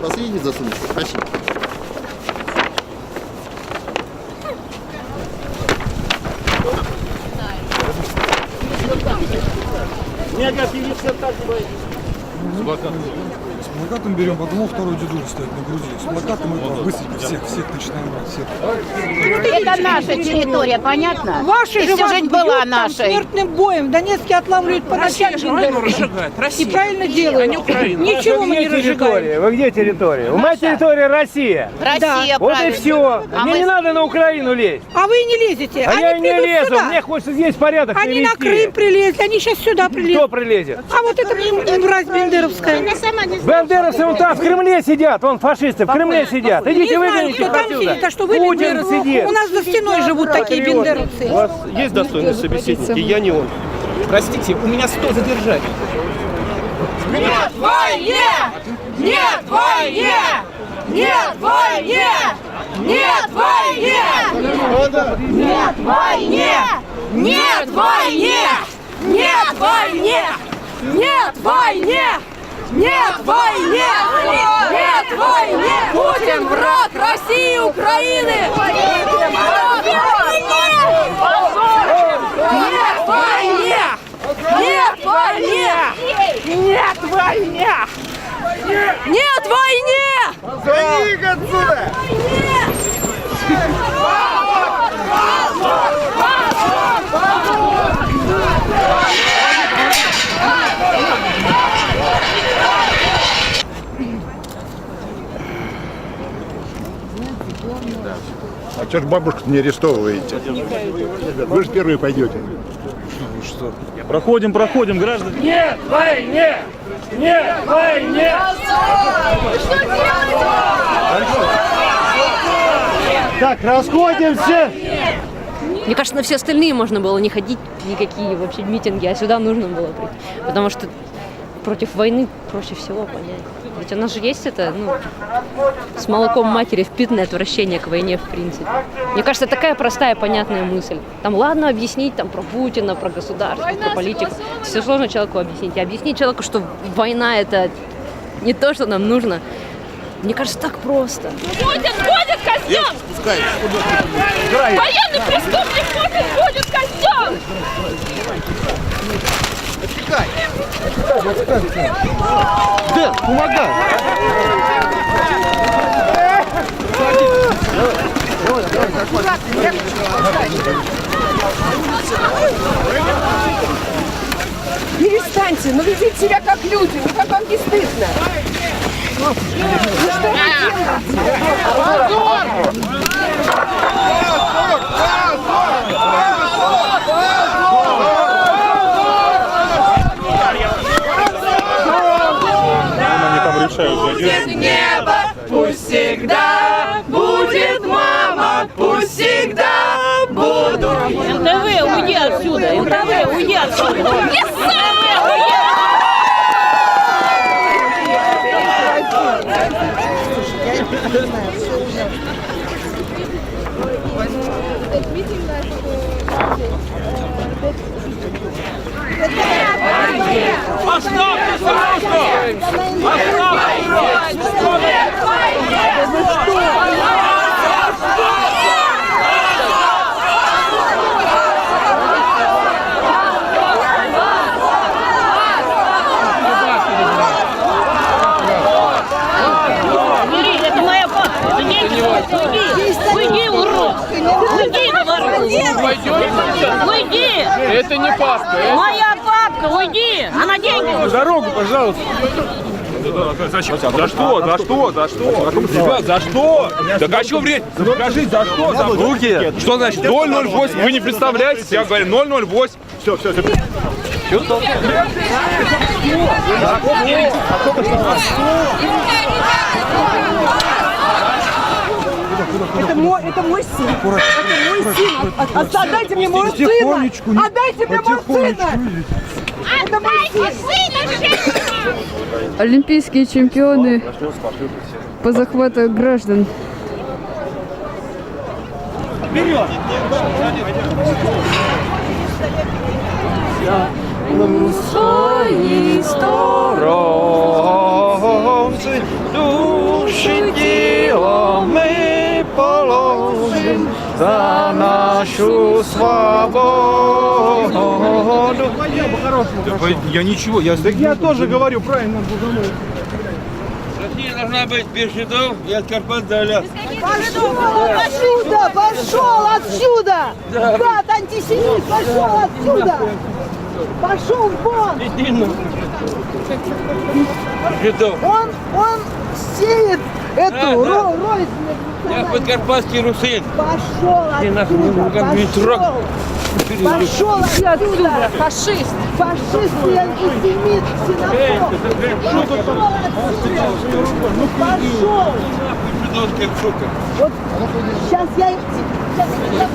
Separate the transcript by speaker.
Speaker 1: Последний засунешь. Спасибо.
Speaker 2: Мега певица так боится. Собака плакатом берем, потом второй дедуль стоит на груди. С плакатом это быстренько всех, всех начинаем брать, всех.
Speaker 3: Это наша территория, понятно?
Speaker 4: Ваши
Speaker 3: И
Speaker 4: же вас
Speaker 3: жизнь
Speaker 4: бьют
Speaker 3: была
Speaker 4: там
Speaker 3: нашей.
Speaker 4: смертным боем. В Донецке отлавливают по ночам.
Speaker 5: разжигает.
Speaker 4: И
Speaker 5: Россия.
Speaker 4: правильно делают. Ничего мы не разжигаем.
Speaker 6: Вы где территория? У меня территория Россия.
Speaker 3: Россия,
Speaker 6: Вот и все.
Speaker 3: А
Speaker 6: Мне не надо на Украину лезть.
Speaker 4: А вы не лезете.
Speaker 6: А я не лезу. Мне хочется здесь порядок
Speaker 4: Они на. Крым прилезли, они сейчас сюда
Speaker 6: Кто
Speaker 4: прилезут.
Speaker 6: прилезет?
Speaker 4: А вот это мразь бендеровская.
Speaker 6: Бандеровцы вон там в Кремле сидят. Вон фашисты в Кремле сидят. Идите выгоните их отсюда.
Speaker 4: а что вы
Speaker 6: Путин сидит.
Speaker 4: У нас за стеной живут такие бендеровцы.
Speaker 7: У вас есть достойные собеседники? Я не он.
Speaker 5: Простите, у меня 100 задержаний.
Speaker 8: Нет войне! Нет войне! Нет войне! Нет войне! Нет войне! Нет войне! Нет войне! Нет войне! Нет войне! Нет войне! Путин враг России и Украины! Путин враг! Нет войне! Нет войне! Нет войне! Нет войне!
Speaker 1: За них отсюда!
Speaker 9: А что ж бабушку не арестовываете? Вы же первые пойдете.
Speaker 7: Проходим, проходим, граждане.
Speaker 6: Нет войне! Нет войне!
Speaker 1: Так, расходимся!
Speaker 10: Мне кажется, на все остальные можно было не ходить, никакие вообще митинги, а сюда нужно было прийти. Потому что против войны проще всего понять. Ведь у нас же есть это, ну, с молоком матери впитанное отвращение к войне, в принципе. Мне кажется, такая простая, понятная мысль. Там, ладно, объяснить там про Путина, про государство, про политику. Все сложно человеку объяснить. И объяснить человеку, что война это не то, что нам нужно. Мне кажется, так просто.
Speaker 8: Путин ходит костюм! Военный преступник Путин ходит в костюм!
Speaker 1: Дэн, помогай!
Speaker 8: Перестаньте, ну ведите себя как люди, ну как вам не стыдно? Ну что вы делаете?
Speaker 7: Они
Speaker 8: Будет небо, пусть всегда будет мама, пусть всегда буду.
Speaker 3: НТВ, уйди отсюда! НТВ, уйди отсюда! Бери, папа! Это деньги! Уйди! Уйди, урод! Уйди, говорю! Уйди!
Speaker 7: Это не папка.
Speaker 3: Моя папка, уйди! Деньги!
Speaker 7: Дорогу, пожалуйста. Зачем? За что? За что? За что? Ребят, за что? Так а что вредь? Скажи, за что? За руки. Что значит 008? Вы не представляете? Я говорю 008.
Speaker 9: Все, все, все.
Speaker 4: Это мой, это мой сын. Это мой сын. Отдайте мне моего сына. Отдайте мне моего сына.
Speaker 11: Олимпийские чемпионы по захвату граждан.
Speaker 8: Вперед!
Speaker 12: сторонцы Души мы положим За нашу свободу
Speaker 13: я ничего, я...
Speaker 7: Я тоже говорю правильно, Богомол.
Speaker 12: Россия должна быть без жидов и от Карпат до Аляски.
Speaker 4: Пошел отсюда! Пошел отсюда! Гад, антисемит! Пошел отсюда! Пошел вон!
Speaker 12: Жидов.
Speaker 4: Он, он сеет эту
Speaker 12: Да, да.
Speaker 4: ро- рознь.
Speaker 12: Я подкарпатский русин.
Speaker 4: Пошел отсюда!
Speaker 12: как
Speaker 4: Пошел отсюда! Фашист! Фашист и антисемит! Ксенофоб! Пошел отсюда! Пошел! Вот сейчас я... Сейчас я...